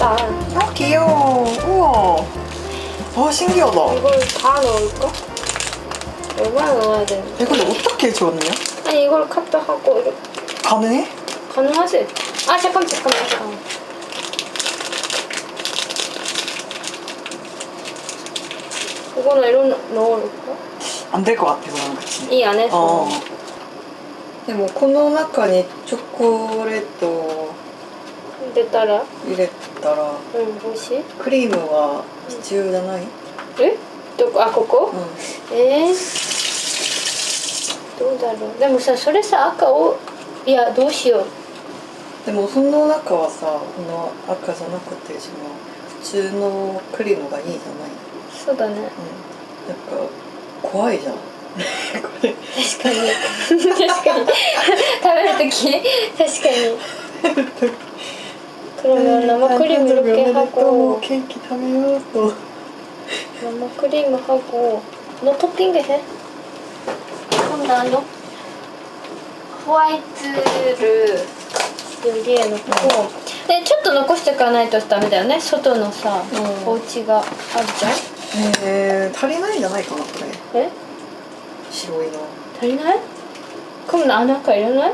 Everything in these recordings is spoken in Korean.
있다. 아 귀여워. 우와. 아 신기하다. 이걸 다 넣을까? 얼마나 넣어야 되는데? 이걸 어떻게 줬냐? 아니 이걸 카트하고 이렇게 가능해? 가능하지? 아 잠깐 잠깐 잠깐. 이거는 이런 넣어놓을까? 안 될 것 같아 그럼 그치? 이 안에서 어.でもこの中にチョコレートを 入れたら？入れたら。うん美味しい？クリームは必要じゃない、え？どこ？あここ、うえー、どうだろう？でもさそれさ赤をいやどうしよう、でもその中はさこの赤じゃなくてその普通のクリームがいいじゃない、そうだね。うん、なんか怖いじゃん。確かに。確かに。食べる時確かに。その生クリーム箱ケーキ食べようと生クリーム箱のトッピングへ今度あのホワイトルよりえのここ、う、ちょっと残しておかないとダメだよね。外のさ、うん、お家があるじゃん。えー、足りないんじゃないかなこれ。え？白いの。足りない？今度穴かいらない？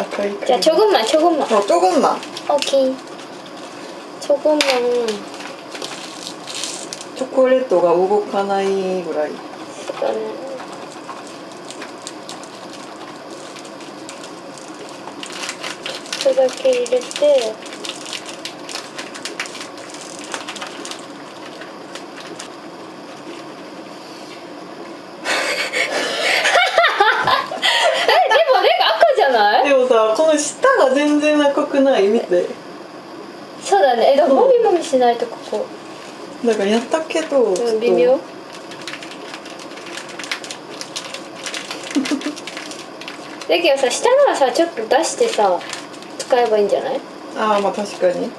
아까 이 자, 조금만, 조금만. 어, 조금만. 오케이. 조금만. 초콜릿도가 우복하나이 구라이. 이거는. 저렇게 이랬을 때. この下が全然赤くない見て。そうだね。えでももみもみしないとここだからやったけど。ちょっと。うん微妙。だけどさ下のはさちょっと出してさ使えばいいんじゃない？ああまあ確かに。うん。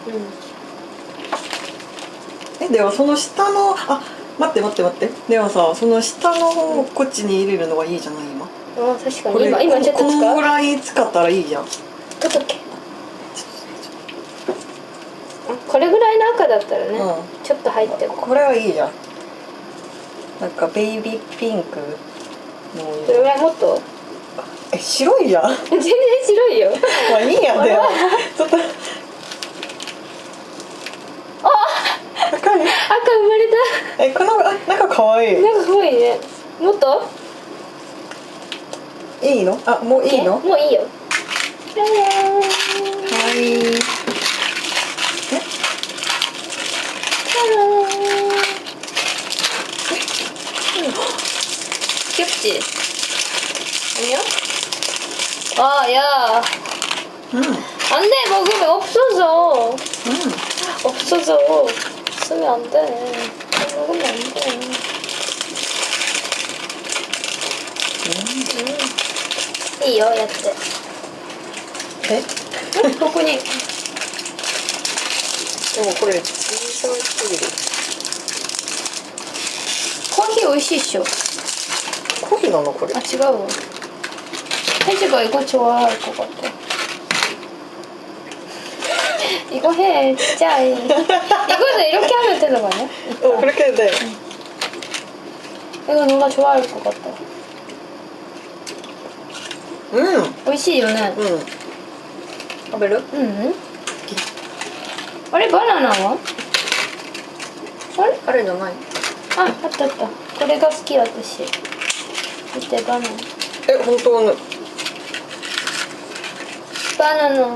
えでもその下のあ待って待って待って。でもさその下の方をこっちに入れるのがいいじゃない今。あ確かに。今今ちょっとこ使う？のぐらい使ったらいいじゃんどっけこれぐらいの赤だったらね、うちょっと入ってる。これはいいじゃん。なんかベイビーピンクの。どれぐらいもっと？え白いじゃん。全然白いよ。まあいいやでも。ちょっと。赤い？赤生まれえこのあなんか可愛い。たなんかすごいね。もっと？いいの？あもういいの？もういいよ 짜잔. 가위. 귀엽지? 아니요? 아, 야. 음. 안 돼, 먹으면 없어져. 음. 없어져. 쓰면 안 돼. 먹으면 안 돼. 음. 이 여야 돼. って。えここに。でもこれ小さすぎるコーヒー美味しいっしょ。コーヒーなのこれ아, 違うわ. 혜지가 이거 좋아할 것 같아. 이거 해, 진짜. 이거는 이렇게 하면 되는 거 아니야? 어 그렇게 해도 돼 이거 누가 좋아할 것 같다. うん美味しいよね。うん 食べる？うん、あれバナナは？あれ？あれじゃない。あ、あったあった。これが好き私。見てバナナ。え、本当の？バナナ。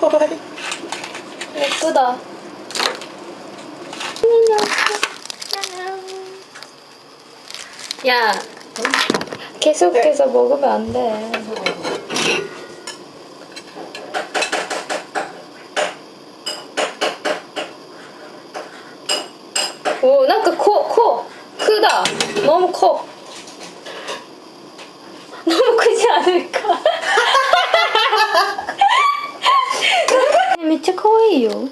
かわい肉だ。いやー 계속해서 네. 먹으면 안 돼. 오, 나그 코, 코! 크다! 너무 커! 너무 크지 않을까? 미쳐 커요.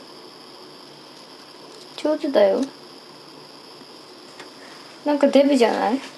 저주다요. なんかデブじゃない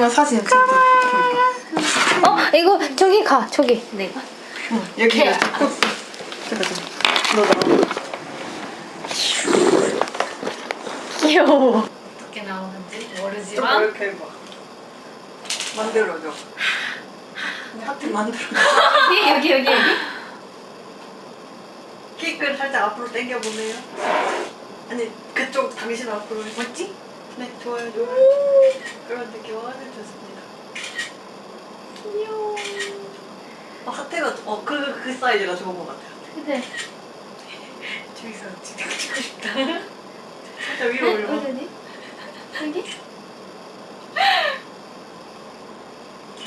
에 이마 사진 찍고 어, 이거 저기 가. 저기. 내가? 응 여기가 잠깐 잠깐. 너 나와. 귀여워. 어떻게 나오는지 좀 모르지만. 이렇게 해봐. 만들어줘. 하트 만들어줘. 여기 여기 여기 케이크를 살짝 앞으로 당겨보세요. 아니 그쪽 당신 앞으로. 멋지? 네 좋아요. 좋아요 그런 느낌 아주 좋습니다. 귀여워. 어, 하트가 어 그 그 사이즈가 좋은 것 같아요. 네. 저기서 찍고 찍고 싶다. 살짝 위로 올려. 어디? 여기?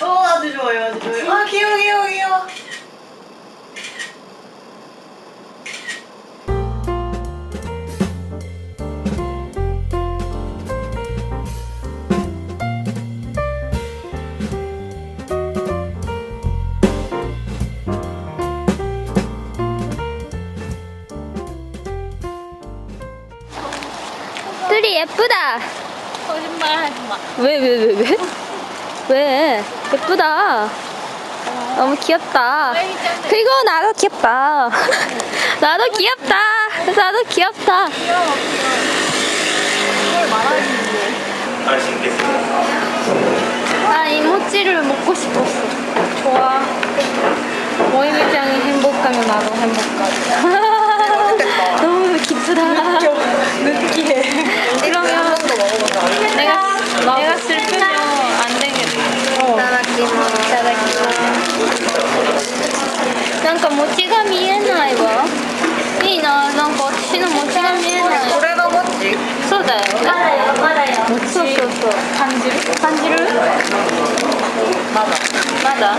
어 아주 좋아요 아주 좋아요. 아 귀여워 귀여워 예쁘다. 거짓말 하지 마 왜, 왜, 왜, 왜? 왜? 예쁘다. 너무 귀엽다. 그리고 나도 귀엽다. 나도 귀엽다. 나도 귀엽다. 나 이모찌를 먹고 싶었어. 좋아. 모임장이 행복하면 나도 행복하지. 너무 기쁘다. 느끼해 이러면 내가 내가 슬프면 안 되겠다. 어. いただきます。なんか餅が見えないわ。いいな、なんか私の餅が見えない。これがもちそうだよ。まだよ、まだよ。そうそうそう。感じる？感じる？まだまだ？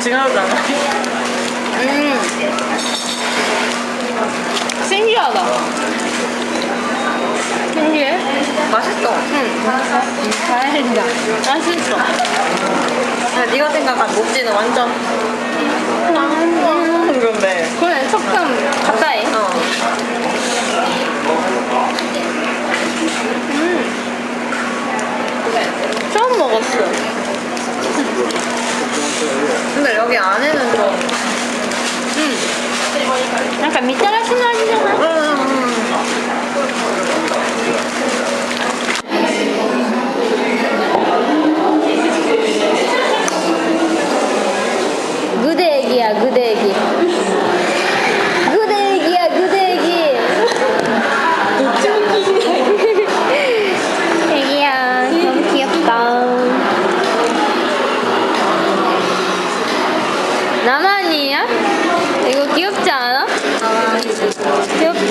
생각보다 징하지 않아. 음. 신기하다. 신기해? 맛있어. 응. 다행이다. 아, 맛있어. 야, 네가 생각한 목지는 완전. 음. 그런데. 그래, 석탄 가까이. 어.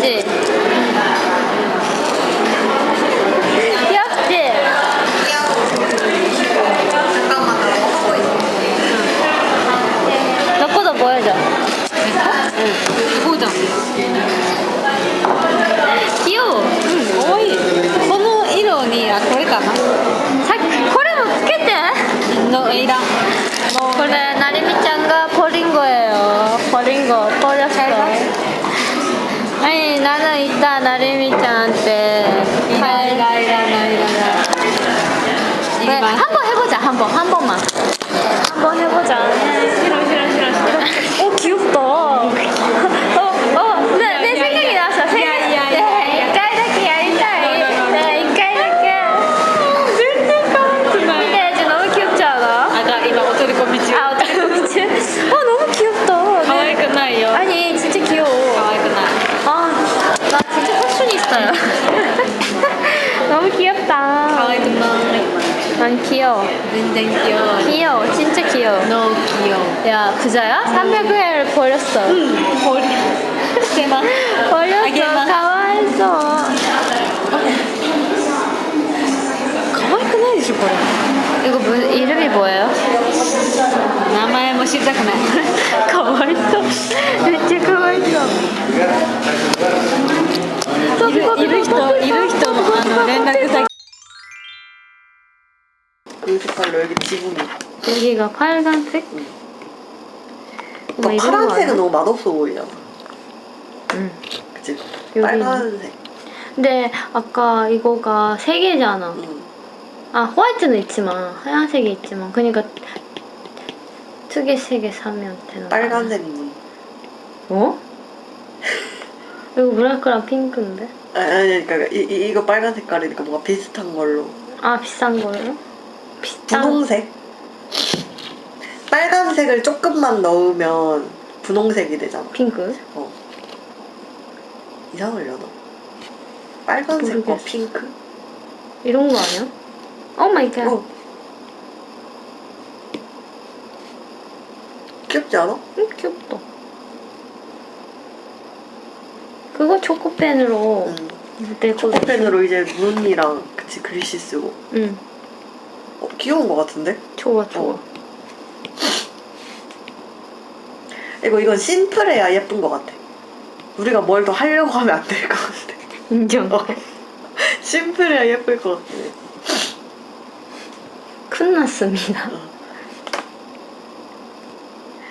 对 귀여워. 귀여워. 귀여워. 진짜 귀여워. 너 귀여워. 야, 그자야? 300회를 버렸어. 응, 버리. 대박. 버렸어. 아, 가와했어. 가만히 끊어야지, 버려. 이거 뭐, 이름이 뭐예요? 나마에 멋있다, 그날. 가와했어. 진짜 가와했어. 색깔로 여기 지붕이. 여기가 빨간색? 너뭐 이런 거 파란색은 아니야? 너무 맛없어 보이잖아. 응. 그치? 여기. 빨간색. 근데 아까 이거가 세 개잖아. 응. 아 호화이트는 있지만 하얀색이 있지만 그러니까 두 개 세 개 사면 아니야? 빨간색 문. 어? 이거 브라크랑 핑크인데? 아니, 아니, 그러니까 이, 이, 이거 빨간 색깔이니까 뭔가 비슷한 걸로. 아 비싼 거예요? 분홍색? 빨간색을 조금만 넣으면 분홍색이 되잖아. 핑크? 어. 이상하려나? 빨간색과 모르겠어. 핑크? 이런 거 아니야? 오 마이 갓 어. 귀엽지 않아? 응, 귀엽다 그거 초코펜으로 응. 내 거. 초코펜으로 이제 문이랑 그치 글씨 쓰고. 응 어, 귀여운 것 같은데? 좋아 좋아 어. 이거 이건 심플해야 예쁜 것 같아. 우리가 뭘 더 하려고 하면 안 될 것 같아. 인정 어. 심플해야 예쁠 것 같아. 끝났습니다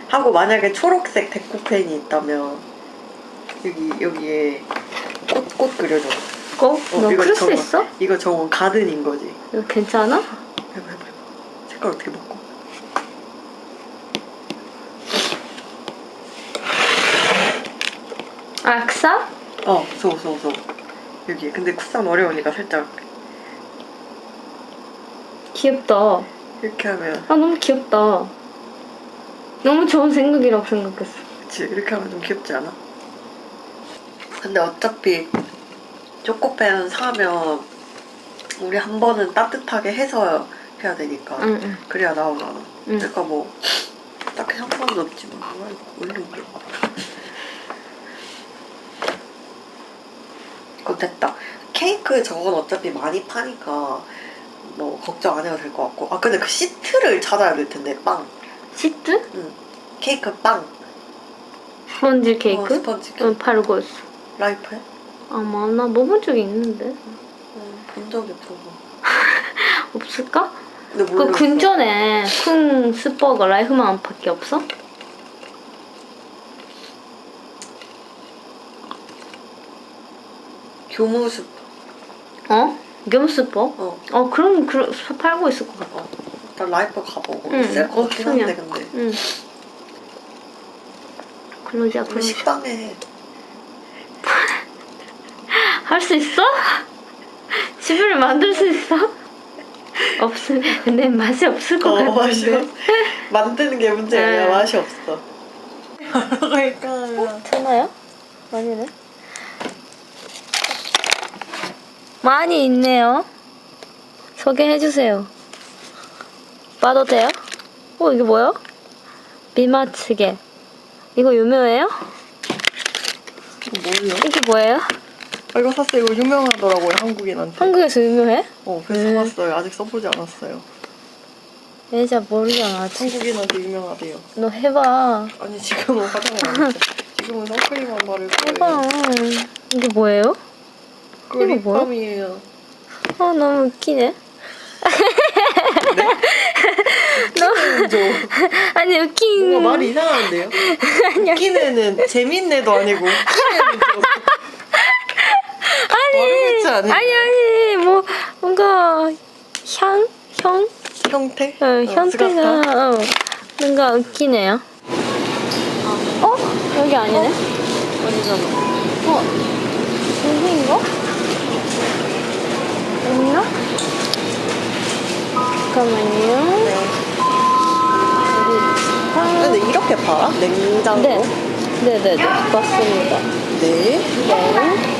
하고 만약에 초록색 데코펜이 있다면 여기 여기에 꽃, 꽃 그려줘. 거? 어, 너 이거 그릴 수. 있어? 이거 저건 가든인 거지. 이거 괜찮아? 색깔 어떻게 바꿔? 악사? 어, 소, 소, 소. 여기. 근데 쿠션 어려우니까 살짝 귀엽다 이렇게 하면, 아 너무 귀엽다. 너무 좋은 생각이라고 생각했어. 그치? 이렇게 하면 좀 귀엽지 않아? 근데 어차피 초코펜 사면 우리 한 번은 따뜻하게 해서 해야 되니까. 응, 응. 그래야 나오잖아. 응. 그러니까 뭐, 딱히 상관도 없지만, 뭐야, 이거 올려볼게. 그럼 됐다. 케이크 저건 어차피 많이 파니까, 뭐, 걱정 안 해도 될 것 같고. 아, 근데 그 시트를 찾아야 될 텐데, 빵. 시트? 케이크 빵. 스펀지 케이크? 어, 스펀지 케이크. 응, 팔고 있어. 라이프에? 아마 나 먹은 적이 있는데. 음, 본 적이 없어서. 없을까? 그. 근전에 큰 스퍼가 라이프만밖에 없어? 교무숲. 어? 겸 스퍼? 어. 어, 그럼 그, 팔고 있을 것 같아. 어. 일단 라이프 가보고. 응, 있을 것 같긴 한데. 근데. 응. 그러자, 그러자. 식당에 해. 할수 있어? 집을 만들 수 있어? 없을 근데 맛이 없을 것 어, 맛이 같은데. 없... 만드는 게 문제야. 네. 맛이 없어. 그러니까. 되나요? 아니네. 많이 있네요. 소개해 주세요. 봐도 돼요? 어 이게 뭐야? 미마츠게. 이거 유명해요? 뭐예요? 이게 뭐예요? 아, 이거 샀어요. 이거 유명하더라고요, 한국인한테. 한국에서 유명해? 어, 그래서 음. 사봤어요. 아직 써보지 않았어요. 예자 모르잖아. 아직. 한국인한테 유명하대요. 너 해봐. 아니, 지금은 화장을 안 했어. 지금은 선크림만 바를 해봐. 거예요. 이게 뭐예요? 그거 이거 뭐야? 립밤이에요. 아 너무 웃기네. 같은데? 너무 저 아니 웃긴 뭔가 말이 이상한데요? 웃기네는 재밌네도 아니고 웃기네는 좀 아니 아니 뭐 뭔가 향? 형? 형태? 어, 형태가 어, 뭔가 웃기네요 어? 여기 아니네? 아니잖아 어? 여기인가? 없나? 잠깐만요 여기 있다 근데 이렇게 팔아? 냉장고? 네. 네네네 맞습니다 네. 네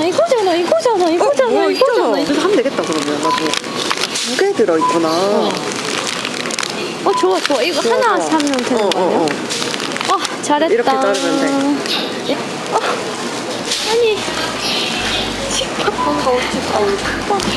이거잖아 이거잖아 이거잖아 이거잖아 어, 이거잖아. 이거 하면 되겠다 그러면. 나도 두 개 들어있구나. 어. 어 좋아 좋아. 이거 좋아, 하나 좋아. 사면 되는 어, 어 거 아니야? 어, 어. 어 잘했다. 이렇게 자르면 돼. 예, 어, 아니. 아, 식빵 어, 어떡해.